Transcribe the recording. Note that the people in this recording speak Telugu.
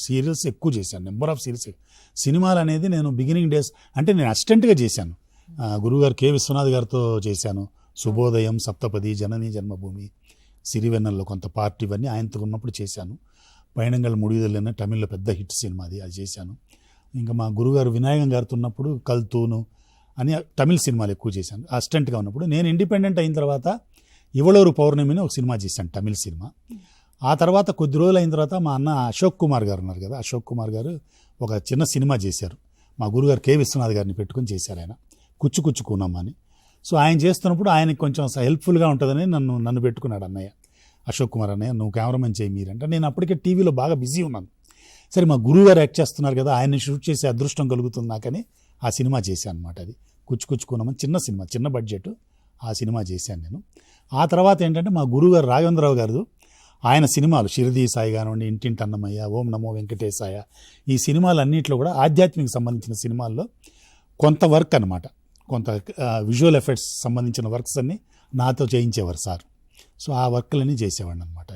సీరియల్స్ ఎక్కువ చేశాను. నెంబర్ ఆఫ్ సీరియల్స్ సినిమాలు అనేది నేను బిగినింగ్ డేస్ అంటే నేను అసిస్టెంట్గా చేశాను. గురుగారు గురువుగారు కె. విశ్వనాథ్ గారితో చేశాను. శుభోదయం సప్తపది జనని జన్మభూమి సిరివెన్నెల్లో కొంత పార్ట్ ఇవన్నీ ఆయనతో ఉన్నప్పుడు చేశాను. పైనంగల్ ముడిదలైన తమిళ్ళో పెద్ద హిట్ సినిమా అది అది చేశాను. ఇంకా మా గురుగారు వినాయకం గారితో ఉన్నప్పుడు కల్తూను అని తమిళ సినిమాలు ఎక్కువ చేశాను. అసిస్టెంట్గా ఉన్నప్పుడు నేను ఇండిపెండెంట్ అయిన తర్వాత ఇవళూరు పౌర్ణమిని ఒక సినిమా చేశాను తమిళ సినిమా. ఆ తర్వాత కొద్ది రోజులు అయిన తర్వాత మా అన్న అశోక్ కుమార్ గారు ఉన్నారు కదా అశోక్ కుమార్ గారు ఒక చిన్న సినిమా చేశారు. మా గురుగారు కే విశ్వనాథ్ గారిని పెట్టుకుని చేశారు ఆయన. కుచ్చు కుచ్చుకున్నామని అని. సో ఆయన చేస్తున్నప్పుడు ఆయనకి కొంచెం హెల్ప్ఫుల్గా ఉంటుందని నన్ను నన్ను పెట్టుకున్నాడు అన్నయ్య. అశోక్ కుమార్ అన్నయ్య నువ్వు కెమెరామెన్ చేయి మీరంటే. నేను అప్పటికే టీవీలో బాగా బిజీ ఉన్నాను. సరే మా గురువు గారు యాక్ట్ చేస్తున్నారు కదా ఆయన్ని షూట్ చేసే అదృష్టం కలుగుతుంది నాకని ఆ సినిమా చేశాను అనమాట అది. కుచ్చు కుచ్చుకున్నామని చిన్న సినిమా చిన్న బడ్జెట్ ఆ సినిమా చేశాను నేను. ఆ తర్వాత ఏంటంటే మా గురువు గారు రాఘవేంద్రరావు గారు ఆయన సినిమాలు షిరిడి సాయి కానివ్వండి ఇంటింటి అన్నమయ్య ఓం నమో వెంకటేశాయ ఈ సినిమాలన్నింటిలో కూడా ఆధ్యాత్మిక సంబంధించిన సినిమాల్లో కొంత వర్క్ అనమాట కొంత విజువల్ ఎఫెక్ట్స్ సంబంధించిన వర్క్స్ అన్నీ నాతో చేయించేవారు సార్. సో ఆ వర్క్లన్నీ చేసేవాడిని అనమాట